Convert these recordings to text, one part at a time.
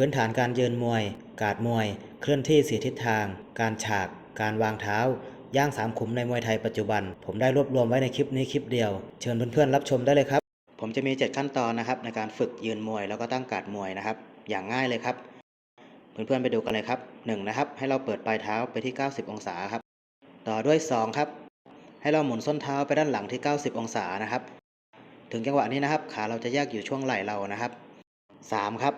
พื้นฐานการยืนมวย การมวย เคลื่อนที่สีทิศทาง การฉาก การวางเท้า ย่างสามขุมในมวยไทยปัจจุบัน ผมได้รวบรวมไว้ในคลิปนี้คลิปเดียว เชิญเพื่อนๆรับชมได้เลยครับ ผมจะมี 7 ขั้นตอนนะครับในการฝึกยืนมวยแล้วก็ตั้งการ์ดมวยนะครับ อย่างง่ายเลยครับ เพื่อนๆไปดูกันเลยครับ 1 นะครับ ให้เราเปิดปลายเท้าไปที่ 90 องศาครับ ต่อด้วย 2 ครับ ให้เราหมุนส้นเท้าไปด้านหลังที่ 90 องศานะครับ ถึงจังหวะนี้นะครับ ขาเราจะแยกอยู่ช่วงไหล่เรานะครับ 3 ครับ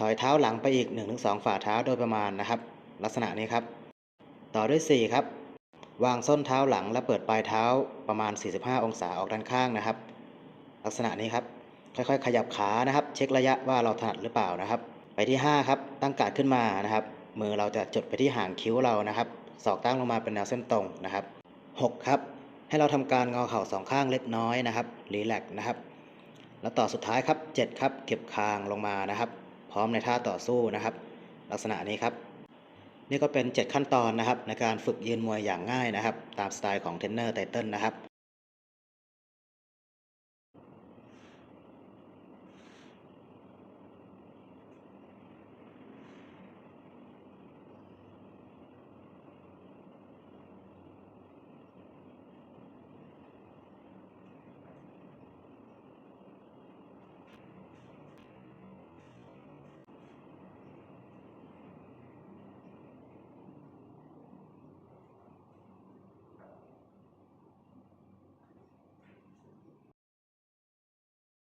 ถอยเท้าหลังไปอีก 1-2 ฝ่าเท้าโดยประมาณนะครับ ลักษณะนี้ครับ ต่อด้วย 4 ครับ วางส้นเท้าหลังและเปิดปลายเท้าประมาณ 45 องศาออกด้านข้างนะครับ ลักษณะนี้ครับ ค่อยๆ ขยับขานะครับ เช็คระยะว่าเราถนัดหรือเปล่านะครับ ไปที่ 5 ครับ ตั้งกาดขึ้นมานะครับ มือเราจะจดไปที่หางคิ้วเรานะครับศอกตั้งลงมาเป็นแนวเส้นตรงนะครับ 6 ครับ ให้เราทำการงอเข่าสองข้างเล็กน้อยนะครับรีแลกนะครับ แล้วต่อสุดท้ายครับ 7 ครับ เก็บคางลงมานะครับ พร้อมในท่าต่อสู้นะครับ ลักษณะนี้ครับ นี่ก็เป็น 7 ขั้นตอนนะครับ ในการฝึกยืนมวยอย่างง่ายนะครับ ตามสไตล์ของเทรนเนอร์ไตเติลนะครับ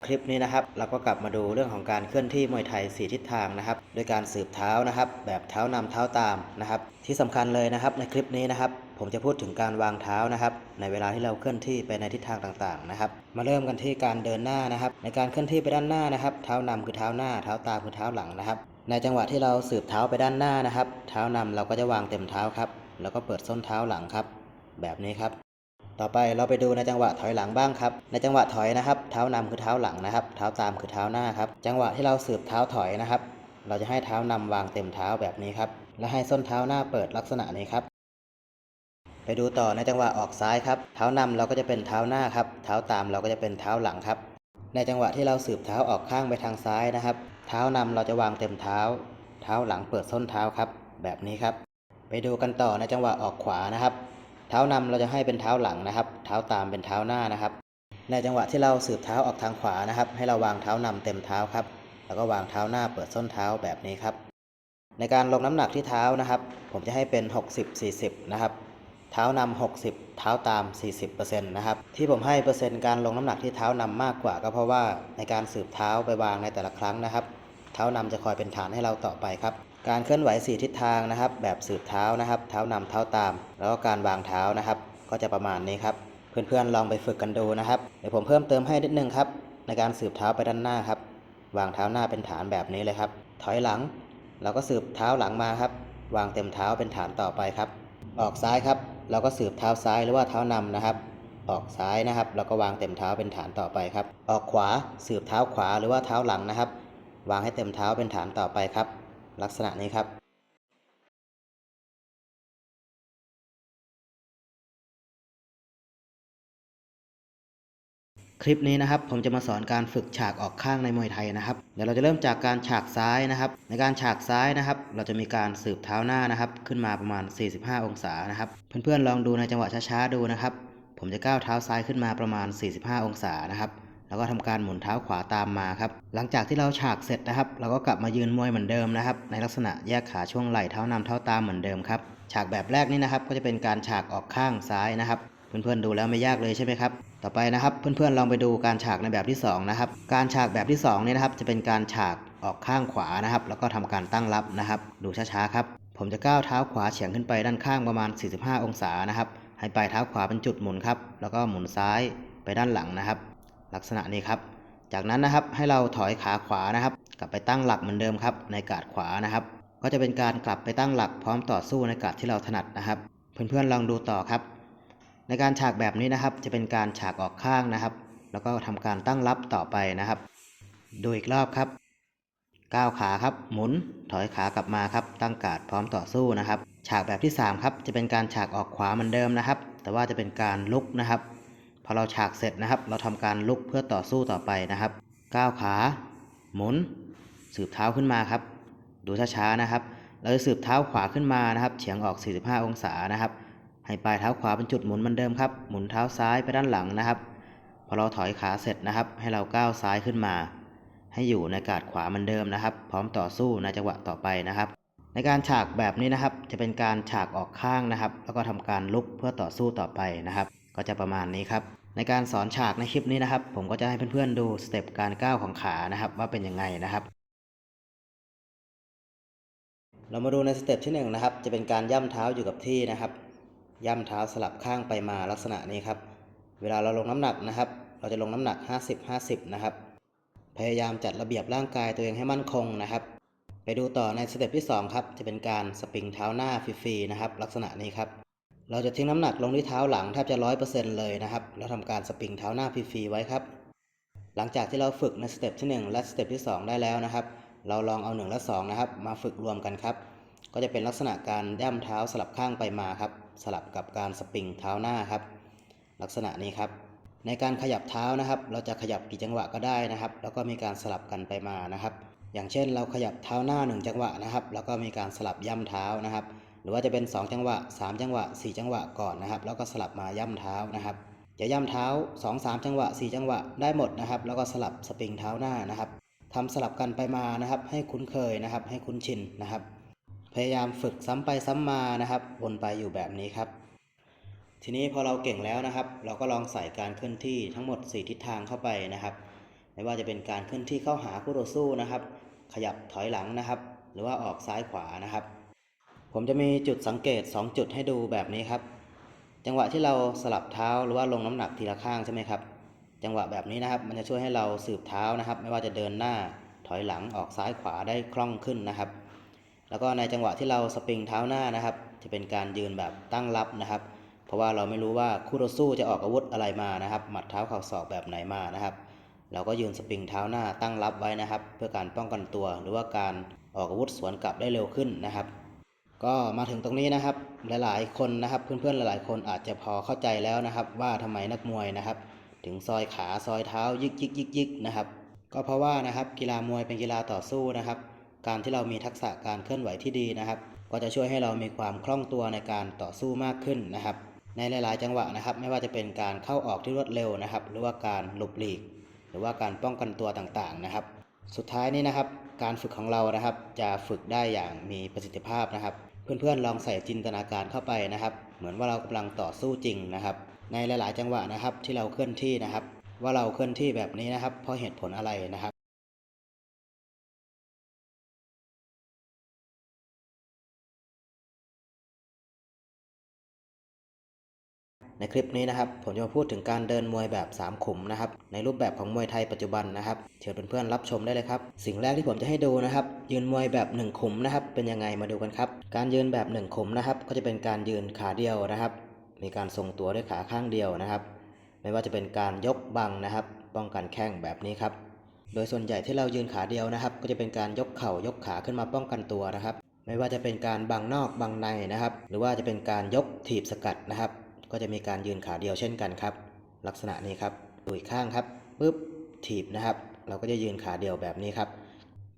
คลิปนี้นะครับ เราก็กลับมาดูเรื่องของการเคลื่อนที่มวยไทย 4 ทิศทางนะครับ โดยการสืบเท้านะครับ แบบเท้านำเท้าตามนะครับ ที่สำคัญเลยนะครับ ในคลิปนี้นะครับ ผมจะพูดถึงการวางเท้านะครับ ในเวลาที่เราเคลื่อนที่ไปในทิศทางต่างๆนะครับ มาเริ่มกันที่การเดินหน้านะครับ ในการเคลื่อนที่ไปด้านหน้านะครับ เท้านำคือเท้าหน้า เท้าตามคือเท้าหลังนะครับ ในจังหวะที่เราสืบเท้าไปด้านหน้านะครับ เท้านำเราก็จะวางเต็มเท้าครับ แล้วก็เปิดส้นเท้าหลังครับ แบบนี้ครับ ต่อไปเราไปดูในจังหวะถอยหลังบ้างครับ ในจังหวะถอยนะครับ เท้านำคือเท้าหลังนะครับ เท้าตามคือเท้าหน้าครับ จังหวะที่เราสืบเท้าถอยนะครับ เราจะให้เท้านำวางเต็มเท้าแบบนี้ครับ และให้ส้นเท้าหน้าเปิดลักษณะนี้ครับ ไปดูต่อในจังหวะออกซ้ายครับ เท้านำเราก็จะเป็นเท้าหน้าครับ เท้าตามเราก็จะเป็นเท้าหลังครับ ในจังหวะที่เราสืบเท้าออกข้างไปทางซ้ายนะครับ เท้านำเราจะวางเต็มเท้า เท้าหลังเปิดส้นเท้าครับ แบบนี้ครับ ไปดูกันต่อในจังหวะออกขวานะครับ ท้านำเราจะให้เป็นเท้าหลังนะครับ เท้าตามเป็นเท้าหน้านะครับ ในจังหวะที่เราสืบเท้าออกทางขวานะครับ ให้เราวางเท้านำเต็มเท้าครับ แล้วก็วางเท้าหน้าเปิดส้นเท้าแบบนี้ครับ ในการลงน้ำหนักที่เท้านะครับ ผมจะให้เป็น 60-40 นะครับ เท้านำ60 เท้าตาม 40%นะครับ ที่ผมให้เปอร์เซ็นต์การลงน้ำหนักที่เท้านำมากกว่า ก็เพราะว่าในการสืบเท้าไปวางในแต่ละครั้งนะครับ เท้านำจะคอยเป็นฐานให้เราต่อไปครับ การเคลื่อนไหว 4 ทิศทางนะครับ แบบสืบเท้านะครับ เท้านำเท้าตาม แล้วก็การวางเท้านะครับ ก็จะประมาณนี้ครับ เพื่อนๆลองไปฝึกกันดูนะครับ เดี๋ยวผมเพิ่มเติมให้นิดนึงครับ ในการสืบเท้าไปด้านหน้าครับ วางเท้าหน้าเป็นฐานแบบนี้เลยครับ ถอยหลัง เราก็สืบเท้าหลังมาครับ วางเต็มเท้าเป็นฐานต่อไปครับ ออกซ้ายครับ เราก็สืบเท้าซ้ายหรือว่าเท้านำนะครับออกซ้ายนะครับเราก็วางเต็มเท้าเป็นฐานต่อไปครับ ออกขวาสืบเท้าขวาหรือว่าเท้าหลังนะครับ วางให้เต็มเท้าเป็นฐานต่อไปครับ ลักษณะนี้ครับคลิปนี้นะครับผมจะมาสอนการฝึกฉากออกข้างในมวยไทยนะครับเดี๋ยวเราจะเริ่มจากการฉากซ้ายนะครับ ในการฉากซ้ายนะครับ เราจะมีการสืบเท้าหน้านะครับ ขึ้นมาประมาณ 45 องศานะครับ เพื่อนๆลองดูในจังหวะช้าๆดูนะครับ ผมจะก้าวเท้าซ้ายขึ้นมาประมาณ 45 องศานะครับ แล้วก็ทำการหมุนเท้าขวาตามมาครับ หลังจากที่เราฉากเสร็จนะครับ เราก็กลับมายืนมวยเหมือนเดิมนะครับ ในลักษณะแยกขาช่วงไหล่เท้านำเท้าตามเหมือนเดิมครับ ฉากแบบแรกนี่นะครับ ก็จะเป็นการฉากออกข้างซ้ายนะครับ เพื่อนๆดูแล้วไม่ยากเลยใช่ไหมครับ ต่อไปนะครับ เพื่อนๆลองไปดูการฉากในแบบที่สองนะครับ การฉากแบบที่สองเนี่ยนะครับ จะเป็นการฉากออกข้างขวานะครับ แล้วก็ทำการตั้งรับนะครับ ดูช้าๆครับ ผมจะก้าวเท้าขวาเฉียงขึ้นไปด้านข้างประมาณ 45 องศานะครับ ให้ปลายเท้าขวาเป็นจุดหมุนครับ แล้วก็หมุนซ้ายไปด้านหลังนะครับ ลักษณะนี้ครับ จากนั้นนะครับให้เราถอยขาขวานะครับ กลับไปตั้งหลักเหมือนเดิมครับ ในกาดขวานะครับ ก็จะเป็นการกลับไปตั้งหลักพร้อมต่อสู้ในกาดที่เราถนัดนะครับ เพื่อนๆลองดูต่อครับ ในการฉากแบบนี้นะครับ จะเป็นการฉากออกข้างนะครับ แล้วก็ทำการตั้งรับต่อไปนะครับ ดูอีกรอบครับก้าวขาครับ หมุน ถอยขากลับมาครับ ตั้งกาดพร้อมต่อสู้นะครับ ฉากแบบที่สามครับ จะเป็นการฉากออกขวาเหมือนเดิมนะครับ แต่ว่าจะเป็นการลุกนะครับ พอเราฉากเสร็จนะครับ เราทำการลุกเพื่อต่อสู้ต่อไปนะครับก้าวขาหมุน สืบเท้าขึ้นมาครับ ดูช้าๆนะครับ เราจะสืบเท้าขวาขึ้นมานะครับ เฉียงออก 45 องศานะครับ ให้ปลายเท้าขวาเป็นจุดหมุนเหมือนเดิมครับ หมุนเท้าซ้ายไปด้านหลังนะครับ พอเราถอยขาเสร็จนะครับ ให้เราก้าวซ้ายขึ้นมา ให้อยู่ในกาดขวาเหมือนเดิมนะครับ พร้อมต่อสู้ในจังหวะต่อไปนะครับ ในการฉากแบบนี้นะครับ จะเป็นการฉากออกข้างนะครับ แล้วก็ทำการลุกเพื่อต่อสู้ต่อไปนะครับ ก็จะประมาณนี้ครับ ในการสอนฉากในคลิปนี้นะครับ ผมก็จะให้เพื่อนๆดูสเต็ปการก้าวของขานะครับ ว่าเป็นยังไงนะครับ เรามาดูในสเต็ปที่หนึ่งนะครับ จะเป็นการย่ำเท้าอยู่กับที่นะครับ ย่ำเท้าสลับข้างไปมาลักษณะนี้ครับ เวลาเราลงน้ำหนักนะครับ เราจะลงน้ำหนัก 50 50 นะครับ พยายามจัดระเบียบร่างกายตัวเองให้มั่นคงนะครับ ไปดูต่อในสเต็ปที่2ครับ จะเป็นการสปริงเท้าหน้าฟรีๆนะครับ ลักษณะนี้ครับ เราจะทิ้งน้ำหนักลงที่เท้าหลังแทบจะร้อยเปอร์เซ็นต์เลยนะครับ แล้วทำการสปริงเท้าหน้าฟรีๆไว้ครับ หลังจากที่เราฝึกในสเต็ปที่ 1 และสเต็ปที่ 2 ได้แล้วนะครับ เราลองเอา 1 และ 2 นะครับ มาฝึกรวมกันครับ ก็จะเป็นลักษณะการย่ำเท้าสลับข้างไปมาครับ สลับกับการสปริงเท้าหน้าครับ ลักษณะนี้ครับ ในการขยับเท้านะครับ เราจะขยับกี่จังหวะก็ได้นะครับ แล้วก็มีการสลับกันไปมานะครับ อย่างเช่น เราขยับเท้าหน้า 1 จังหวะนะครับ แล้วก็มีการสลับย่ำเท้านะครับ หรือว่าจะเป็น 2 จังหวะ 3 จังหวะ 4 จังหวะก่อนนะครับ แล้วก็สลับมาย่ำเท้านะครับจะย่ำเท้า 2 3 จังหวะ 4 จังหวะได้หมดนะครับ แล้วก็สลับสปริงเท้าหน้านะครับทำสลับกันไปมานะครับ ให้คุ้นเคยนะครับ ให้คุ้นชินนะครับ พยายามฝึกซ้ำไปซ้ำมานะครับ วนไปอยู่แบบนี้ครับ ทีนี้พอเราเก่งแล้วนะครับ เราก็ลองใส่การเคลื่อนที่ทั้งหมด 4 ทิศทางเข้าไปนะครับ ไม่ว่าจะเป็นการเคลื่อนที่เข้าหาคู่ต่อสู้นะครับ ขยับถอยหลังนะครับ หรือว่าออกซ้ายขวานะครับ ผมจะมีจุดสังเกต 2 จุดให้ดูแบบนี้ครับ จังหวะที่เราสลับเท้าหรือว่าลงน้ำหนักทีละข้างใช่ไหมครับ จังหวะแบบนี้นะครับ มันจะช่วยให้เราสืบเท้านะครับ ไม่ว่าจะเดินหน้าถอยหลังออกซ้ายขวาได้คล่องขึ้นนะครับ แล้วก็ในจังหวะที่เราสปริงเท้าหน้านะครับ จะเป็นการยืนแบบตั้งรับนะครับ เพราะว่าเราไม่รู้ว่าคู่ต่อสู้จะออกอาวุธอะไรมานะครับ หมัดเท้าเข่าศอกแบบไหนมานะครับ เราก็ยืนสปริงเท้าหน้าตั้งรับไว้นะครับ เพื่อการป้องกันตัวหรือว่าการออกอาวุธสวนกลับได้เร็วขึ้นนะครับ ก็มาถึงตรงนี้นะครับ หลายๆ คนนะครับ เพื่อนๆ หลายๆ คนอาจจะพอเข้าใจแล้วนะครับ ว่าทำไมนักมวยนะครับ ถึงซอยขาซอยเท้ายิกยิกยิกยิกนะครับ ก็เพราะว่านะครับกีฬามวยเป็นกีฬาต่อสู้นะครับ การที่เรามีทักษะการเคลื่อนไหวที่ดีนะครับ ก็จะช่วยให้เรามีความคล่องตัวในการต่อสู้มากขึ้นนะครับ ในหลาย ๆ จังหวะนะครับ ไม่ว่าจะเป็นการเข้าออกที่รวดเร็วนะครับ หรือว่าการหลบหลีก หรือว่าการป้องกันตัวต่างๆนะครับ สุดท้ายนี้นะครับ การฝึกของเรานะครับ จะฝึกได้อย่างมีประสิทธิภาพนะครับ เพื่อนๆลองใส่จินตนาการเข้าไปนะครับ เหมือนว่าเรากำลังต่อสู้จริงนะครับ ในหลาย ๆ จังหวะนะครับที่เราเคลื่อนที่นะครับ ว่าเราเคลื่อนที่แบบนี้นะครับ เพราะเหตุผลอะไรนะครับ ในคลิปนี้นะครับผมจะมาพูดถึงการเดินมวยแบบ 3 ขุมนะครับในรูปแบบของมวยไทยปัจจุบันนะครับเชิญเพื่อนๆรับชมได้เลยครับสิ่งแรกที่ผมจะให้ดูนะครับยืนมวยแบบ 1 ขุมนะครับเป็นยังไงมาดูกันครับการยืนแบบ 1 ขุมนะครับก็จะเป็นการยืนขาเดียวนะครับ มีการทรงตัวด้วยขาข้างเดียวนะครับ ไม่ว่าจะเป็นการยกบังนะครับ ป้องกันแข้งแบบนี้ครับโดยส่วนใหญ่ที่เรายืนขาเดียวนะครับ ก็จะเป็นการยกเข่ายกขาขึ้นมาป้องกันตัวนะครับ ไม่ว่าจะเป็นการบังนอกบังในนะครับ หรือว่าจะเป็นการยกถีบสกัดนะครับ ก็จะมีการยืนขาเดียวเช่นกันครับ ลักษณะนี้ครับดูอีกข้างครับปุ๊บถีบนะครับ เราก็จะยืนขาเดียวแบบนี้ครับ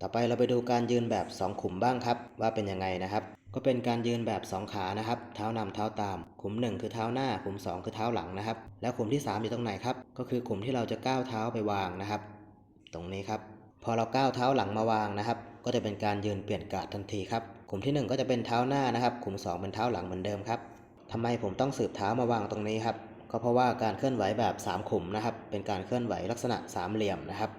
ต่อไปเราไปดูการยืนแบบ 2 ขุมบ้างครับ ว่าเป็นยังไงนะครับ ก็เป็นการยืนแบบ 2 ขานะครับ เท้านำเท้าตาม ขุม 1 คือเท้าหน้า ขุม 2 คือเท้าหลังนะครับ แล้วขุมที่ 3 อยู่ตรงไหนครับ ก็คือขุมที่เราจะก้าวเท้าไปวางนะครับ ตรงนี้ครับ พอเราก้าวเท้าหลังมาวางนะครับ ก็จะเป็นการยืนเปลี่ยนกาดทันทีครับ ขุมทีหนึ่1 ก็จะเป็นเท้าหน้านะครับ ขุม 2 เป็นเท้าหลังเหมือนเดิมครับ ทำไมผมต้องสืบเท้ามาวางตรงนี้ครับ ก็เพราะว่าการเคลื่อนไหวแบบ3ขุมนะครับ เป็นการเคลื่อนไหวลักษณะสามเหลี่ยมนะครับ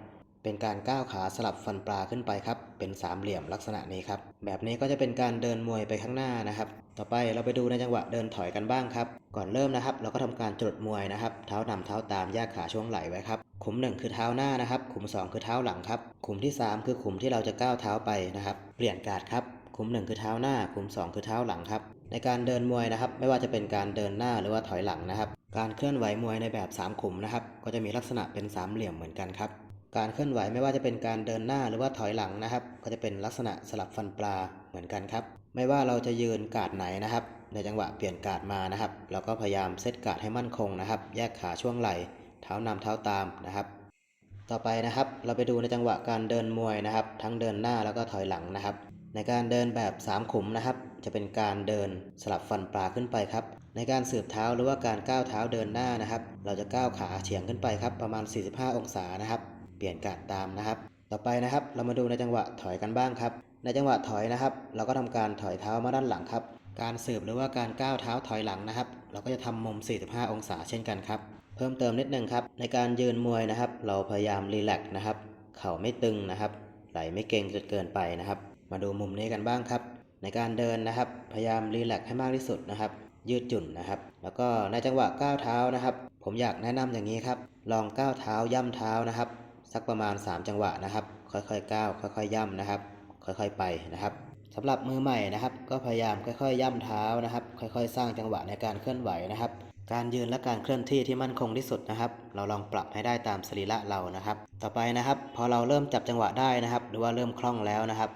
เป็นการก้าวขาสลับฟันปลาขึ้นไปครับ เป็นสามเหลี่ยมลักษณะนี้ครับ แบบนี้ก็จะเป็นการเดินมวยไปข้างหน้านะครับ ต่อไปเราไปดูในจังหวะเดินถอยกันบ้างครับ ก่อนเริ่มนะครับ เราก็ทำการจดมวยนะครับ เท้านำเท้าตามแยกขาช่วงไหล่ไว้ครับขุม 1 คือเท้าหน้านะครับ ขุม 2 คือเท้าหลังครับ ขุมที่ 3 คือขุมที่เราจะก้าวเท้าไปนะครับ เปลี่ยนการ์ดครับ ขุม 1 คือเท้าหน้า ขุม 2 คือเท้าหลังครับ ในการเดินมวยนะครับ ไม่ว่าจะเป็นการเดินหน้าหรือว่าถอยหลังนะครับ การเคลื่อนไหวมวยในแบบ3ขุมนะครับ ก็จะมีลักษณะเป็นสามเหลี่ยมเหมือนกันครับ การเคลื่อนไหวไม่ว่าจะเป็นการเดินหน้าหรือว่าถอยหลังนะครับ ก็จะเป็นลักษณะสลับฟันปลาเหมือนกันครับ ไม่ว่าเราจะยืนกาดไหนนะครับ ในจังหวะเปลี่ยนกาดมานะครับ เราก็พยายามเซตกาดให้มั่นคงนะครับ แยกขาช่วงไหล่ เท้านำเท้าตามนะครับ ต่อไปนะครับ เราไปดูในจังหวะการเดินมวยนะครับ ทั้งเดินหน้าแล้วก็ถอยหลังนะครับ ในการเดินแบบ 3 ขุมนะครับ จะเป็นการเดินสลับฟันปลาขึ้นไปครับ ในการสืบเท้าหรือว่าการก้าวเท้าเดินหน้านะครับ เราจะก้าวขาเฉียงขึ้นไปครับ ประมาณ 45 องศานะครับ เปลี่ยนการตามนะครับ ต่อไปนะครับ เรามาดูในจังหวะถอยกันบ้างครับ ในจังหวะถอยนะครับ เราก็ทำการถอยเท้ามาด้านหลังครับ การสืบหรือว่าการก้าวเท้าถอยหลังนะครับ เราก็จะทำมุม 45 องศาเช่นกันครับ เพิ่มเติมนิดนึงครับ ในการยืนมวยนะครับ เราพยายามรีแลกซ์นะครับ เข่าไม่ตึงนะครับ ไหลไม่เกร็งจนเกินไปนะครับ มาดูมุมนี้กันบ้างครับ ในการเดินนะครับ พยายามรีแลกซ์ให้มากที่สุดนะครับ ยืดหยุ่นนะครับ แล้วก็ในจังหวะก้าวเท้านะครับ ผมอยากแนะนำอย่างนี้ครับ ลองก้าวเท้าย่ำเท้านะครับ สักประมาณ 3 จังหวะนะครับ ค่อยๆก้าวค่อยๆย่ำนะครับ ค่อยๆไปนะครับสำหรับมือใหม่นะครับ ก็พยายามค่อยๆ ย่ำเท้านะครับ ค่อยๆ สร้างจังหวะในการเคลื่อนไหวนะครับ การยืนและการเคลื่อนที่ที่มั่นคงที่สุดนะครับ เราลองปรับให้ได้ตามสรีระเรานะครับ ต่อไปนะครับ พอเราเริ่มจับจังหวะได้นะครับ หรือว่าเริ่มคล่องแล้วนะครับ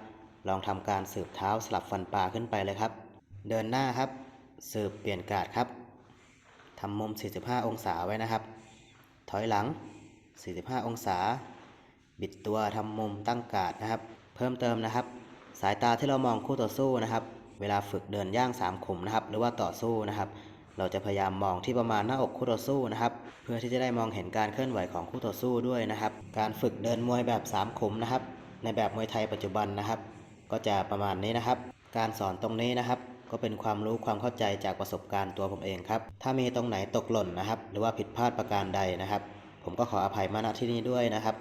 ลองทำการสืบเท้าสลับฟันปลาขึ้นไปเลยครับ เดินหน้าครับ สืบเปลี่ยนการ์ดครับทำมุม 45 องศาไว้นะครับ ถอยหลัง 45 องศา บิดตัวทำมุมตั้งการ์ดนะครับ เพิ่มเติมนะครับ สายตาที่เรามองคู่ต่อสู้นะครับ เวลาฝึกเดินย่างสามขุมนะครับ หรือว่าต่อสู้นะครับ เราจะพยายามมองที่ประมาณหน้าอกคู่ต่อสู้นะครับ เพื่อที่จะได้มองเห็นการเคลื่อนไหวของคู่ต่อสู้ด้วยนะครับ การฝึกเดินมวยแบบสามขุมนะครับ ในแบบมวยไทยปัจจุบันนะครับ ก็จะประมาณนี้นะครับ การสอนตรงนี้นะครับ ก็เป็นความรู้ความเข้าใจจากประสบการณ์ตัวผมเองครับ ถ้ามีตรงไหนตกหล่นนะครับ หรือว่าผิดพลาดประการใดนะครับ ผมก็ขออภัยมาณที่นี้ด้วยนะครับ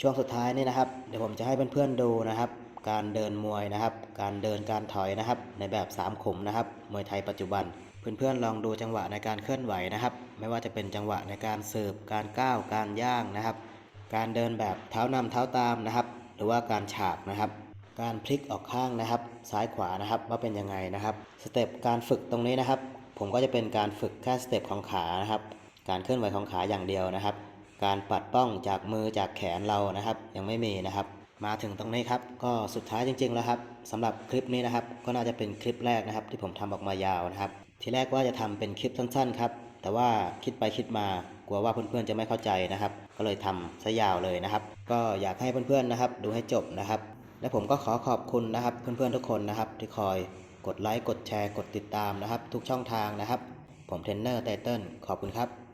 ช่วงสุดท้ายนี่นะครับ เดี๋ยวผมจะให้เพื่อนๆดูนะครับ การเดินมวยนะครับ การเดินการถอยนะครับ ในแบบ3ขมนะครับมวยไทยปัจจุบันเพื่อนๆลองดูจังหวะในการเคลื่อนไหวนะครับ ไม่ว่าจะเป็นจังหวะในการเสืบการก้าวการย่างนะครับ การเดินแบบเท้านำเท้าตามนะครับ หรือว่าการฉากนะครับ การพลิกออกข้างนะครับ ซ้ายขวานะครับว่าเป็นยังไงนะครับสเต็ปการฝึกตรงนี้นะครับ ผมก็จะเป็นการฝึกแค่สเต็ปของขานะครับ การเคลื่อนไหวของขาอย่างเดียวนะครับ การปัดป้องจากมือจากแขนเรานะครับ ยังไม่มีนะครับ มาถึงตรงนี้ครับ ก็สุดท้ายจริง ๆ แล้วครับสำหรับคลิปนี้นะครับ ก็น่าจะเป็นคลิปแรกนะครับ ที่ผมทำออกมายาวนะครับ ทีแรกว่าจะทำเป็นคลิปสั้น ๆ ครับ แต่ว่าคิดไปคิดมากลัวว่าเพื่อนๆจะไม่เข้าใจนะครับ ก็เลยทำซะยาวเลยนะครับ ก็อยากให้เพื่อนๆนะครับ ดูให้จบนะครับ และผมก็ขอขอบคุณนะครับเพื่อนๆทุกคนนะครับ ที่คอยกดไลค์กดแชร์กดติดตามนะครับ ทุกช่องทางนะครับ ผมเทรนเนอร์ไตเติ้ลขอบคุณครับ